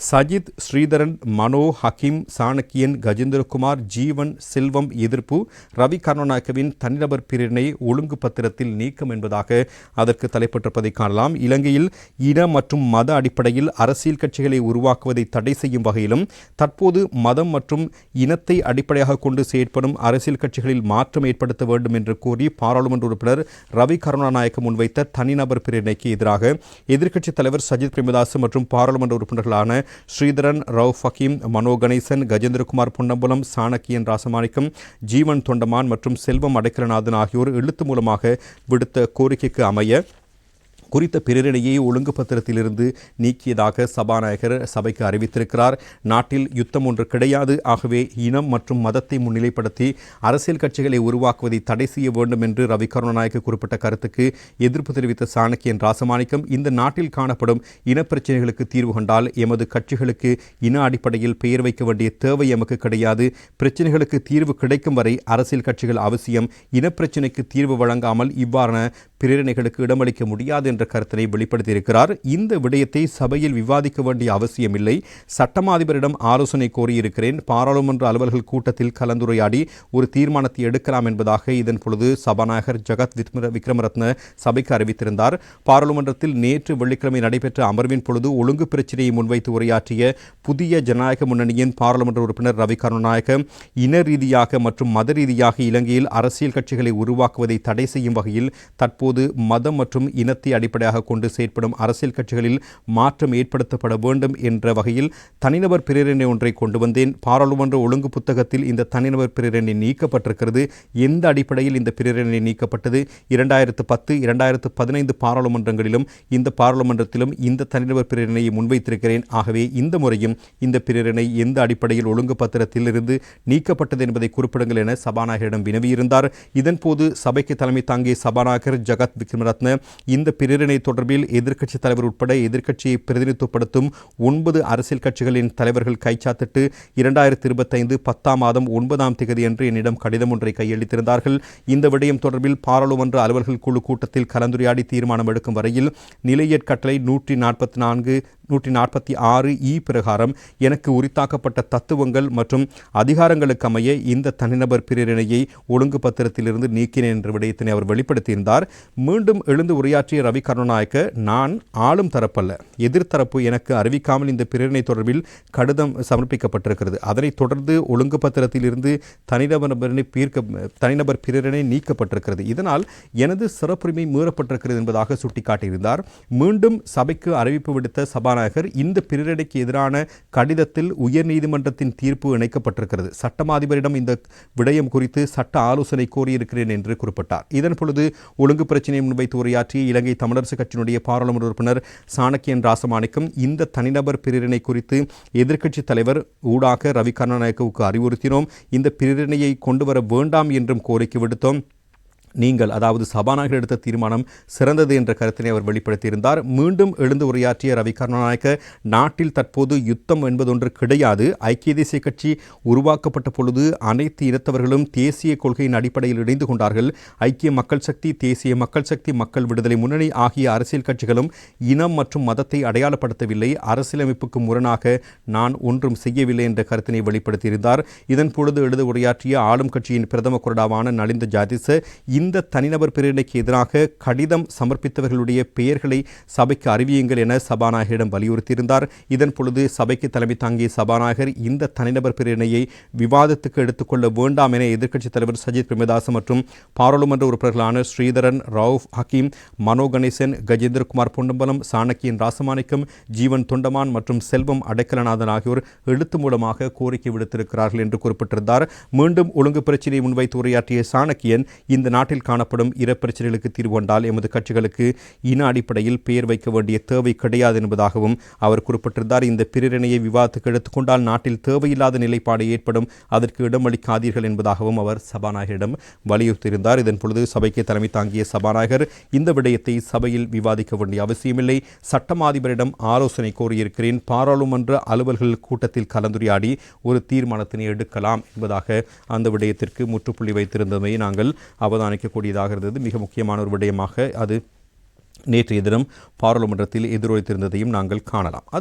சஜித் ஸ்ரீதரன் மனோ ஹக்கீம் சாணக்கியன் கஜேந்திரகுமார் ஜீவன் செல்வம் எதிர்ப்பு ரவி கருணாநாயக்கவின் தனிநபர் பிரிவினை ஒழுங்கு பத்திரத்தில் நீக்கம் என்பதாக அதற்கு தலைப்பட்டிருப்பதை காணலாம். இலங்கையில் இன மற்றும் மத அடிப்படையில் அரசியல் கட்சிகளை உருவாக்குவதை தடை செய்யும் வகையிலும் தற்போது மதம் மற்றும் இனத்தை அடிப்படையாக கொண்டு செயற்படும் அரசியல் கட்சிகளில் மாற்றம் ஏற்படுத்த வேண்டும் என்று கூறி பாராளுமன்ற உறுப்பினர் ரவி கருணாநாயக்க முன்வைத்த தனிநபர் பிரிவினைக்கு எதிராக எதிர்க்கட்சித் தலைவர் சஜித் பிரேமதாஸ் மற்றும் பாராளுமன்ற உறுப்பினர்களான ஸ்ரீதரன் ரவ் ஃபகீம் மனோ கணேசன் கஜேந்திரகுமார் பொன்னம்பலம் சாணக்கியன் ராசமாணிக்கம் ஜீவன் தொண்டமான் மற்றும் செல்வம் அடைக்கலநாதன் ஆகியோர் எழுத்து மூலமாக விடுத்த கோரிக்கைக்கு அமைய குறித்த பிரேரணையை ஒழுங்கு பத்திரத்திலிருந்து நீக்கியதாக சபாநாயகர் சபைக்கு அறிவித்திருக்கிறார். நாட்டில் யுத்தம் ஒன்று கிடையாது. ஆகவே இனம் மற்றும் மதத்தை முன்னிலைப்படுத்தி அரசியல் கட்சிகளை உருவாக்குவதை தடை செய்ய வேண்டும் என்று ரவி கருணாநாயக்க குறிப்பிட்ட கருத்துக்கு எதிர்ப்பு தெரிவித்த சாணக்கியன் ராசமாணிக்கம் இந்த நாட்டில் காணப்படும் இனப்பிரச்சனைகளுக்கு தீர்வு கண்டால் எமது கட்சிகளுக்கு இன அடிப்படையில் பெயர் வைக்க வேண்டிய தேவை எமக்கு கிடையாது. பிரச்சனைகளுக்கு தீர்வு கிடைக்கும் வரை அரசியல் கட்சிகள் அவசியம் இனப்பிரச்சினைக்கு தீர்வு வழங்காமல் இவ்வாறான பிரேரணைகளுக்கு இடமளிக்க முடியாது என்று கருத்தினை வெளிப்படுத்தியிருக்கிறார். இந்த விடயத்தை சபையில் விவாதிக்க வேண்டிய அவசியமில்லை. சட்டமாதிபரிடம் ஆலோசனை கோரியிருக்கிறேன். பாராளுமன்ற அலுவல்கள் கூட்டத்தில் கலந்துரையாடி ஒரு தீர்மானத்தை எடுக்கலாம் என்பதாக இதன் பொழுது சபாநாயகர் ஜகத் விக்ரமரத்ன சபைக்கு அறிவித்திருந்தார். பாராளுமன்றத்தில் நேற்று வெள்ளிக்கிழமை நடைபெற்ற அமர்வின் பொழுது ஒழுங்கு பிரச்சினையை முன்வைத்து உரையாற்றிய புதிய ஜனநாயக முன்னணியின் பாராளுமன்ற உறுப்பினர் ரவி கருணாநாயக இன ரீதியாக மற்றும் மத ரீதியாக இலங்கையில் அரசியல் கட்சிகளை உருவாக்குவதை தடை செய்யும் வகையில் தற்போது மதம் மற்றும் இனத்தை அடிப்படையாக கொண்டு செயற்படும் அரசியல் கட்சிகளில் மாற்றம் ஏற்படுத்தப்பட வேண்டும் என்ற வகையில் தனிநபர் பிரேரணை ஒன்றை கொண்டு வந்தேன். பாராளுமன்ற ஒழுங்கு புத்தகத்தில் இந்த தனிநபர் பிரேரணை நீக்கப்பட்டிருக்கிறது. எந்த அடிப்படையில் இந்த பிரேரணை நீக்கப்பட்டது? இரண்டாயிரத்து பத்து இரண்டாயிரத்து பதினைந்து பாராளுமன்றங்களிலும் இந்த பாராளுமன்றத்திலும் இந்த தனிநபர் பிரேரணையை முன்வைத்திருக்கிறேன். ஆகவே இந்த முறையும் இந்த பிரேரணை எந்த அடிப்படையில் ஒழுங்கு பத்திரத்திலிருந்து நீக்கப்பட்டது என்பதை குறிப்பிடுங்கள் என சபாநாயகரிடம் வினவியிருந்தார். இதன்போது சபைக்கு தலைமை தாங்கிய சபாநாயகர் ஜகத் விக்ரமரத்ன இந்த பிரேரணை தொடர்பில் எதிர்க்கட்சித் தலைவர் உட்பட எதிர்க்கட்சியை பிரதிநிதித்துவப்படுத்தும் ஒன்பது அரசியல் கட்சிகளின் தலைவர்கள் கைச்சாத்திட்டு இரண்டாயிரத்தி இருபத்தைந்து பத்தாம் மாதம் ஒன்பதாம் தேதி என்று என்னிடம் கடிதம் ஒன்றை கையளித்திருந்தார்கள். இந்த விடயம் தொடர்பில் பாராளுமன்ற அலுவல்கள் குழு கூட்டத்தில் கலந்துரையாடி தீர்மானம் எடுக்கும் வரையில் நிலையற்கட்டளை நூற்றி நாற்பத்தி நான்கு நூற்றி நாற்பத்தி ஆறு இ பிரகாரம் எனக்கு உரித்தாக்கப்பட்ட தத்துவங்கள் மற்றும் அதிகாரங்களுக்கமைய இந்த தனிநபர் பிரேரணையை ஒழுங்கு பத்திரத்திலிருந்து நீக்கினேன் என்ற விடயத்தினை அவர் வெளிப்படுத்தியிருந்தார். மீண்டும் எழுந்து உரையாற்றிய ரவி கருணாநாயக்க நான் ஆளும் தரப்பல்ல. எதிர்த்தரப்பு எனக்கு அறிவிக்காமல் இந்த பிரிவினை தொடர்பில் கடிதம் சமர்ப்பிக்கப்பட்டிருக்கிறது. அதனைத் தொடர்ந்து ஒழுங்கு பத்திரத்திலிருந்து தனிநபர் பீர்க்க தனிநபர் பிரேரணை நீக்கப்பட்டிருக்கிறது. இதனால் எனது சிறப்புரிமை மீறப்பட்டிருக்கிறது என்பதாக சுட்டிக்காட்டியிருந்தார். மீண்டும் சபைக்கு அறிவிப்பு விடுத்த சபாநாயகர் இந்த பிரேரணைக்கு எதிரான கடிதத்தில் உயர்நீதிமன்றத்தின் தீர்ப்பு இணைக்கப்பட்டிருக்கிறது. சட்டமாதிபரிடம் இந்த விடயம் குறித்து சட்ட ஆலோசனை கோரியிருக்கிறேன் என்று குறிப்பிட்டார். இதன் பொழுது ஒழுங்கு பிரச்சினை முன்வைத்து உரையாற்றிய இலங்கை தமிழரசு கட்சியினுடைய பாராளுமன்ற உறுப்பினர் சாணக்கியன் ராசமாணிக்கம் இந்த தனிநபர் பிரேரணை குறித்து எதிர்க்கட்சித் தலைவர் ஊடாக ரவி கருணாநாயக்கவுக்கு அறிவுறுத்தினோம். இந்த பிரேரணையை கொண்டு வர வேண்டாம் என்றும் கோரிக்கை விடுத்தோம். நீங்கள் அதாவது சபாநாயகர் எடுத்த தீர்மானம் சிறந்தது என்ற கருத்தினை அவர் வெளிப்படுத்தியிருந்தார். மீண்டும் எழுந்து உரையாற்றிய ரவி கருணாநாயக்க நாட்டில் தற்போது யுத்தம் என்பதொன்று கிடையாது. ஐக்கிய தேசிய கட்சி உருவாக்கப்பட்ட பொழுது அனைத்து இனத்தவர்களும் தேசிய கொள்கையின் அடிப்படையில் இணைந்து கொண்டார்கள். ஐக்கிய மக்கள் சக்தி தேசிய மக்கள் சக்தி மக்கள் விடுதலை முன்னணி ஆகிய அரசியல் கட்சிகளும் இனம் மற்றும் மதத்தை அடையாளப்படுத்தவில்லை. அரசியலமைப்புக்கு முரணாக நான் ஒன்றும் செய்யவில்லை என்ற கருத்தினை வெளிப்படுத்தியிருந்தார். இதன் பொழுது எழுத உரையாற்றிய ஆளும் கட்சியின் பிரதம கொறடாவான நலிந்த ஜாதிச இந்த தனிநபர் பிரிவினைக்கு எதிராக கடிதம் சமர்ப்பித்தவர்களுடைய பெயர்களை சபைக்கு அறிவியுங்கள் என சபாநாயகரிடம் வலியுறுத்தியிருந்தார். இதன் பொழுது சபைக்கு தலைமை தாங்கிய சபாநாயகர் இந்த தனிநபர் பிரிவினையை விவாதத்துக்கு எடுத்துக்கொள்ள வேண்டாம் என எதிர்க்கட்சித் தலைவர் சஜித் பிரேமதாஸ் மற்றும் பாராளுமன்ற உறுப்பினர்களான ஸ்ரீதரன் ரவுஃப் ஹக்கீம் மனோ கணேசன் கஜேந்திரகுமார் பொன்னம்பலம் சாணக்கியன் ராசமாணிக்கம் ஜீவன் தொண்டமான் மற்றும் செல்வம் அடைக்கலநாதன் ஆகியோர் எழுத்து மூலமாக கோரிக்கை விடுத்திருக்கிறார்கள் என்று குறிப்பிட்டிருந்தார். மீண்டும் ஒழுங்கு பிரச்சினையை முன்வைத்து உரையாற்றிய சாணக்கியன் இந்த நாட்டில் நாட்டில் காணப்படும் இர பிரச்சனைகளுக்கு தீர்வு கொண்டால் எமது கட்சிகளுக்கு இன அடிப்படையில் பெயர் வைக்க வேண்டிய தேவை கிடையாது என்பதாகவும் அவர் குறிப்பிட்டிருந்தார். இந்த பிரேரணையை விவாதத்துக்கு எடுத்துக்கொண்டால் நாட்டில் தேவையில்லாத நிலைப்பாடு ஏற்படும். அதற்கு இடமளிக்காதீர்கள் என்பதாகவும் அவர் சபாநாயகரிடம் வலியுறுத்தியிருந்தார். இதன் பொழுது சபைக்கு தலைமை தாங்கிய சபாநாயகர் இந்த விடயத்தை சபையில் விவாதிக்க வேண்டிய அவசியமில்லை. சட்டமாதிபரிடம் ஆலோசனை கோரியிருக்கிறேன். பாராளுமன்ற அலுவல்கள் கூட்டத்தில் கலந்துரையாடி ஒரு தீர்மானத்தினை எடுக்கலாம் என்பதாக அந்த விடயத்திற்கு முற்றுப்புள்ளி வைத்திருந்ததை நாங்கள் அவதானிக்க வைக்கக்கூடியதாக இருந்தது. மிக முக்கியமான ஒரு விடயமாக அது நேற்றைய தினம் பாராளுமன்றத்தில் எதிரொலித்திருந்ததையும் நாங்கள் காணலாம். அது